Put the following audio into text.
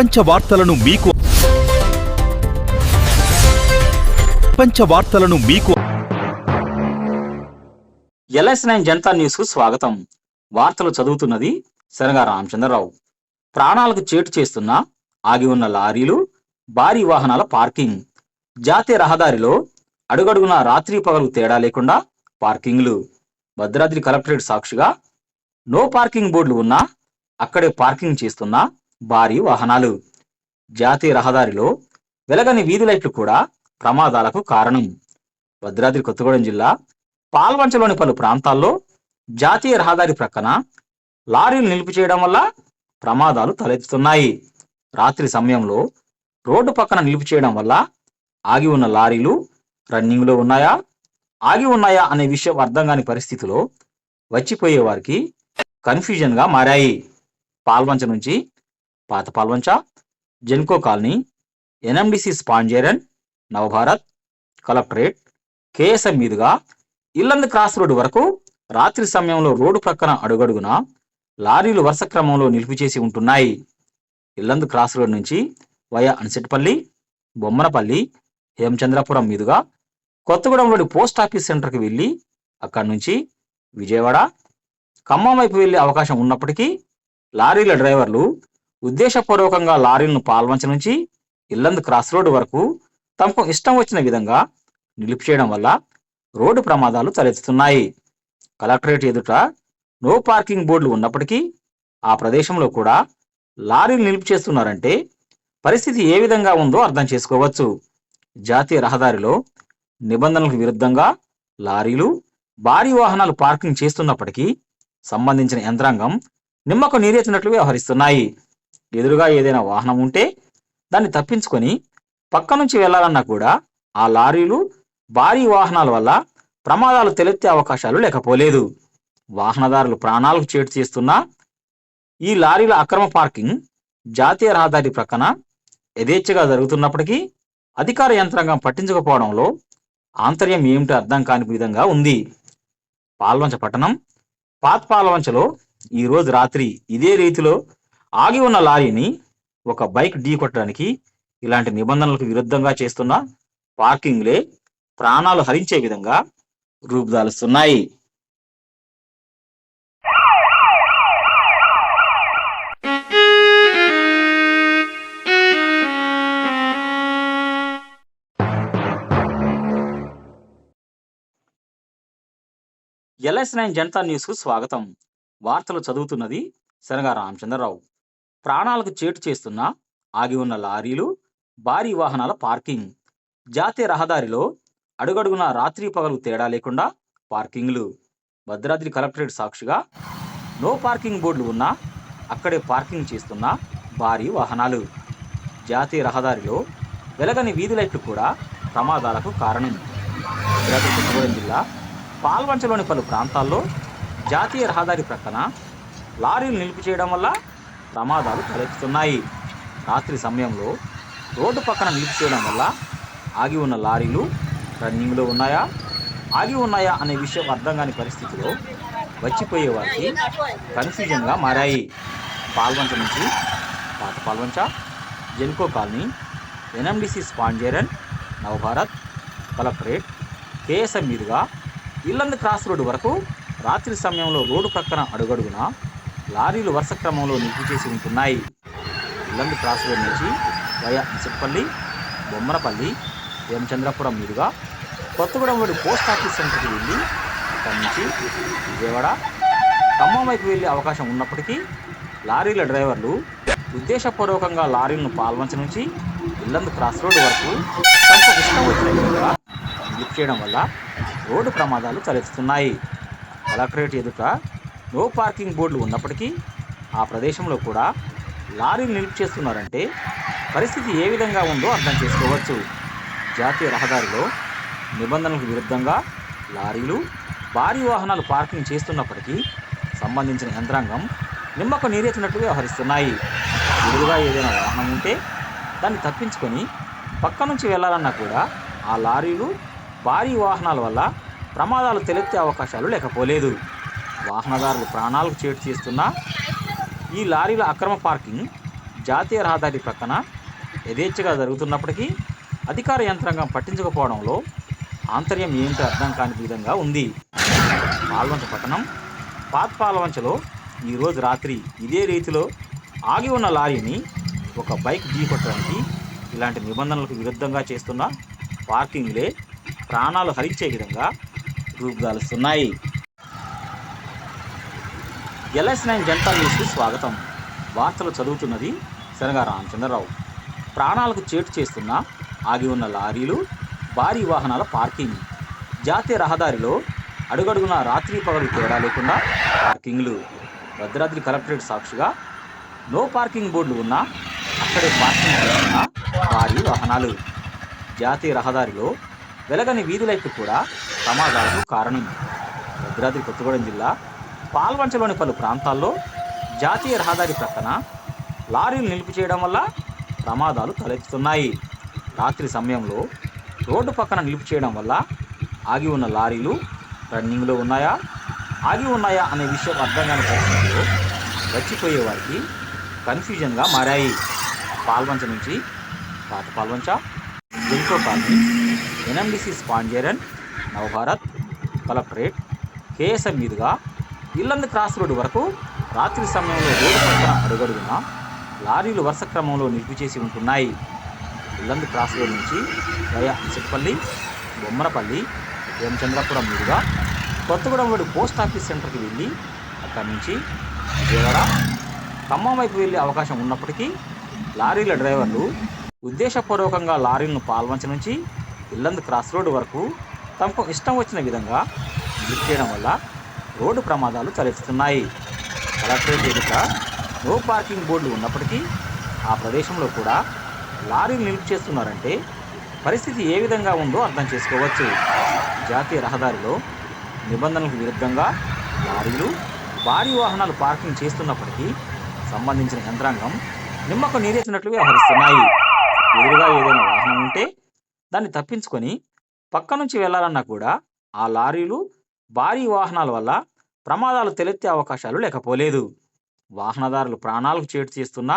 ప్రపంచ వార్తలను మీకు ప్రపంచ వార్తలను మీకు ఎల్ఎస్ నైన్ జనతా న్యూస్కు స్వాగతం. వార్తలు చదువుతున్నది శనగా రామచంద్రరావు. ప్రాణాలకు చేటు చేస్తున్న ఆగి ఉన్న లారీలు భారీ వాహనాల పార్కింగ్. జాతీయ రహదారిలో అడుగడుగున రాత్రి పగలు తేడా లేకుండా పార్కింగ్లు. భద్రాద్రి కలెక్టరేట్ సాక్షిగా నో పార్కింగ్ బోర్డులు ఉన్నా అక్కడే పార్కింగ్ చేస్తున్న భారీ వాహనాలు. జాతీయ రహదారిలో వెలగని వీధి లైట్లు కూడా ప్రమాదాలకు కారణం. భద్రాద్రి కొత్తగూడెం జిల్లా పాల్వంచలోని పలు ప్రాంతాల్లో జాతీయ రహదారి ప్రక్కన లారీలు నిలిపి చేయడం వల్ల ప్రమాదాలు తలెత్తుతున్నాయి. రాత్రి సమయంలో రోడ్డు పక్కన నిలిపి చేయడం వల్ల ఆగి ఉన్న లారీలు రన్నింగ్లో ఉన్నాయా? ఆగి ఉన్నాయా అనే విషయం అర్థం కాని పరిస్థితిలో వచ్చిపోయే వారికి కన్ఫ్యూజన్గా మారాయి. పాల్వంచ నుంచి పాత Palvancha Genco colony NMDC sponge iron Navabharat collectorate KSM మీదుగా ఇల్లందు క్రాస్ రోడ్డు వరకు రాత్రి సమయంలో రోడ్డు ప్రక్కన అడుగడుగున లారీలు వరుస క్రమంలో నిలిపి చేసి ఉంటున్నాయి. ఇల్లందు క్రాస్ రోడ్ నుంచి వయా అన్సెట్పల్లి బొమ్మనపల్లి హేమచంద్రపురం మీదుగా కొత్తగూడెంలోని పోస్ట్ ఆఫీస్ సెంటర్కి వెళ్ళి అక్కడి నుంచి విజయవాడ ఖమ్మం వైపు వెళ్ళే అవకాశం ఉన్నప్పటికీ లారీల డ్రైవర్లు ఉద్దేశపూర్వకంగా లారీలను పాల్వంచ నుంచి ఇల్లందు క్రాస్ రోడ్డు వరకు తమకు ఇష్టం వచ్చిన విధంగా నిలిపి చేయడం వల్ల రోడ్డు ప్రమాదాలు తలెత్తుతున్నాయి. కలెక్టరేట్ ఎదుట నో పార్కింగ్ బోర్డులు ఉన్నప్పటికీ ఆ ప్రదేశంలో కూడా లారీలు నిలిపి చేస్తున్నారంటే పరిస్థితి ఏ విధంగా ఉందో అర్థం చేసుకోవచ్చు. జాతీయ రహదారిలో నిబంధనలకు విరుద్ధంగా లారీలు భారీ వాహనాలు పార్కింగ్ చేస్తున్నప్పటికీ సంబంధించిన యంత్రాంగం నిమ్మకు నీరెత్తినట్లు వ్యవహరిస్తున్నాయి. ఎదురుగా ఏదైనా వాహనం ఉంటే దాన్ని తప్పించుకొని పక్క నుంచి వెళ్ళాలన్నా కూడా ఆ లారీలు భారీ వాహనాల వల్ల ప్రమాదాలు తలెత్తే అవకాశాలు లేకపోలేదు. వాహనదారులు ప్రాణాలకు చేటు చేస్తున్నా ఈ లారీల అక్రమ పార్కింగ్ జాతీయ రహదారి ప్రక్కన యథేచ్ఛగా జరుగుతున్నప్పటికీ అధికార యంత్రాంగం పట్టించకపోవడంలో ఆంతర్యం ఏమిటో అర్థం కాని విధంగా ఉంది. పాల్వంచ పట్టణం పాత పాల్వంచలో ఈ రోజు రాత్రి ఇదే రీతిలో ఆగి ఉన్న లారీని ఒక బైక్ ఢీ కొట్టడానికి ఇలాంటి నిబంధనలకు విరుద్ధంగా చేస్తున్న పార్కింగ్లే ప్రాణాలు హరించే విధంగా రూపుదాలుస్తున్నాయి. ఎల్ఎస్ నైన్ జనతా న్యూస్కు స్వాగతం. వార్తలు చదువుతున్నది శనగా రామచంద్రరావు. ప్రాణాలకు చేటు చేస్తున్న ఆగి ఉన్న లారీలు భారీ వాహనాల పార్కింగ్. జాతీయ రహదారిలో అడుగడుగున రాత్రి పగలు తేడా లేకుండా పార్కింగ్లు. భద్రాద్రి కలెక్టరేట్ సాక్షిగా నో పార్కింగ్ బోర్డులు ఉన్నా అక్కడే పార్కింగ్ చేస్తున్న భారీ వాహనాలు. జాతీయ రహదారిలో వెలగని వీధి లైట్లు కూడా ప్రమాదాలకు కారణం. భద్రాద్రి కొత్తగూడెం జిల్లా పాల్వంచలోని పలు ప్రాంతాల్లో జాతీయ రహదారి ప్రక్కన లారీలు నిలిపి చేయడం వల్ల ప్రమాదాలు తలెత్తుతున్నాయి. రాత్రి సమయంలో రోడ్డు పక్కన నిలిపిచేయడం వల్ల ఆగి ఉన్న లారీలు రన్నింగ్లో ఉన్నాయా? ఆగి ఉన్నాయా అనే విషయం అర్థం కాని పరిస్థితిలో వచ్చిపోయే వారికి కన్ఫ్యూజన్గా మారాయి. పాల్వంచ నుంచి పాత Palvancha Genco colony NMDC sponge iron Navabharat collectorate KSM మీదుగా ఇల్లందు క్రాస్ రోడ్డు వరకు రాత్రి సమయంలో రోడ్డు ప్రక్కన అడుగడుగున లారీలు వరుస క్రమంలో నిలిపి చేసి ఉంటున్నాయి. ఇల్లందు క్రాస్ రోడ్ నుంచి వయా ఇసుకపల్లి బొమ్మరపల్లి హేమచంద్రపురం మీదుగా కొత్తగూడెంలోని పోస్ట్ ఆఫీస్ సెంటర్కి వెళ్ళి అక్కడి నుంచి విజయవాడ ఖమ్మం వైపు వెళ్ళే అవకాశం ఉన్నప్పటికీ లారీల డ్రైవర్లు ఉద్దేశపూర్వకంగా లారీలను పాల్వంచ నుంచి ఇల్లందు క్రాస్ రోడ్డు వరకు తమకు ఇష్టం వచ్చిన విధంగా లిఫ్ట్ చేయడం వల్ల రోడ్డు ప్రమాదాలు తలెత్తుతున్నాయి. కలెక్టరేట్ ఎదుట నో పార్కింగ్ బోర్డులు ఉన్నప్పటికీ ఆ ప్రదేశంలో కూడా లారీలు నిలిపిచేస్తున్నారంటే పరిస్థితి ఏ విధంగా ఉందో అర్థం చేసుకోవచ్చు. జాతీయ రహదారిలో నిబంధనలకు విరుద్ధంగా లారీలు భారీ వాహనాలు పార్కింగ్ చేస్తున్నప్పటికీ సంబంధించిన యంత్రాంగం నిమ్మకు నీరెత్తినట్లు వ్యవహరిస్తున్నాయి. ఎదురుగా ఏదైనా వాహనం ఉంటే దాన్ని తప్పించుకొని పక్క నుంచి వెళ్ళాలన్నా కూడా ఆ లారీలు భారీ వాహనాల వల్ల ప్రమాదాలు తలెత్తే అవకాశాలు లేకపోలేదు. వాహనదారులు ప్రాణాలకు చేటు చేస్తున్న ఈ లారీల అక్రమ పార్కింగ్ జాతీయ రహదారి ప్రక్కన యథేచ్ఛగా జరుగుతున్నప్పటికీ అధికార యంత్రాంగం పట్టించకపోవడంలో ఆంతర్యం ఏంటో అర్థం కాని విధంగా ఉంది. పాల్వంచ పట్టణం పాత్ పాల్వంచలో ఈరోజు రాత్రి ఇదే రీతిలో ఆగి ఉన్న లారీని ఒక బైక్ ఢీకొట్టడానికి ఇలాంటి నిబంధనలకు విరుద్ధంగా చేస్తున్న పార్కింగ్లే ప్రాణాలు హరించే విధంగా రూపుదాలుస్తున్నాయి ఎల్ఎస్ నైన్ జనతా న్యూస్కి స్వాగతం. వార్తలు చదువుతున్నది శనగా రామచంద్రరావు. ప్రాణాలకు చేటు చేస్తున్న ఆగి ఉన్న లారీలు భారీ వాహనాల పార్కింగ్. జాతీయ రహదారిలో అడుగడుగున రాత్రి పగలు తేడా లేకుండా పార్కింగ్లు. భద్రాద్రి కలెక్టరేట్ సాక్షిగా నో పార్కింగ్ బోర్డులు ఉన్న అక్కడే పార్కింగ్ చేస్తున్న భారీ వాహనాలు. జాతీయ రహదారిలో వెలగని వీధులైపు కూడా ప్రమాదాలకు కారణం. భద్రాద్రి కొత్తగూడెం జిల్లా పాల్వంచలోని పలు ప్రాంతాల్లో జాతీయ రహదారి ప్రక్కన లారీలు నిలిపి చేయడం వల్ల ప్రమాదాలు తలెత్తుతున్నాయి. రాత్రి సమయంలో రోడ్డు పక్కన నిలిపి చేయడం వల్ల ఆగి ఉన్న లారీలు రన్నింగ్లో ఉన్నాయా? ఆగి ఉన్నాయా అనే విషయం అర్థం కాని పరిస్థితుల్లో వచ్చిపోయే వారికి కన్ఫ్యూజన్గా మారాయి. పాల్వంచ నుంచి పాత Palvancha Genco colony NMDC sponge iron Navabharat collectorate KSM మీదుగా ఇల్లందు క్రాస్ రోడ్డు వరకు రాత్రి సమయంలో రోడ్డు పక్కన అడుగడుగున లారీలు వరుస క్రమంలో నిలిపి చేసి ఉంటున్నాయి. ఇల్లందు క్రాస్ రోడ్ నుంచి వయా చిట్పల్లి బొమ్మరపల్లి రామచంద్రపురం మీదుగా కొత్తగూడెం రోడ్డు పోస్ట్ ఆఫీస్ సెంటర్కి వెళ్ళి అక్కడి నుంచి విజయవాడ ఖమ్మం వైపు వెళ్ళే అవకాశం ఉన్నప్పటికీ లారీల డ్రైవర్లు ఉద్దేశపూర్వకంగా లారీలను పాల్వంచ నుంచి ఇల్లందు క్రాస్ రోడ్డు వరకు తమకు ఇష్టం వచ్చిన విధంగా నిలిపి చేయడం వల్ల రోడ్డు ప్రమాదాలు తలెత్తుతున్నాయి. కలెక్టరేట్ ఎదుట నో పార్కింగ్ బోర్డులు ఉన్నప్పటికీ ఆ ప్రదేశంలో కూడా లారీలు నిలుపు చేస్తున్నారంటే పరిస్థితి ఏ విధంగా ఉందో అర్థం చేసుకోవచ్చు. జాతీయ రహదారిలో నిబంధనలకు విరుద్ధంగా లారీలు భారీ వాహనాలు పార్కింగ్ చేస్తున్నప్పటికీ సంబంధించిన యంత్రాంగం నిమ్మకు నీరేసినట్లు వ్యవహరిస్తున్నాయి. ఎదురుగా ఏదైనా వాహనం ఉంటే దాన్ని తప్పించుకొని పక్క నుంచి వెళ్ళాలన్నా కూడా ఆ లారీలు భారీ వాహనాల వల్ల ప్రమాదాలు తలెత్తే అవకాశాలు లేకపోలేదు. వాహనదారులు ప్రాణాలకు చేటు చేస్తున్నా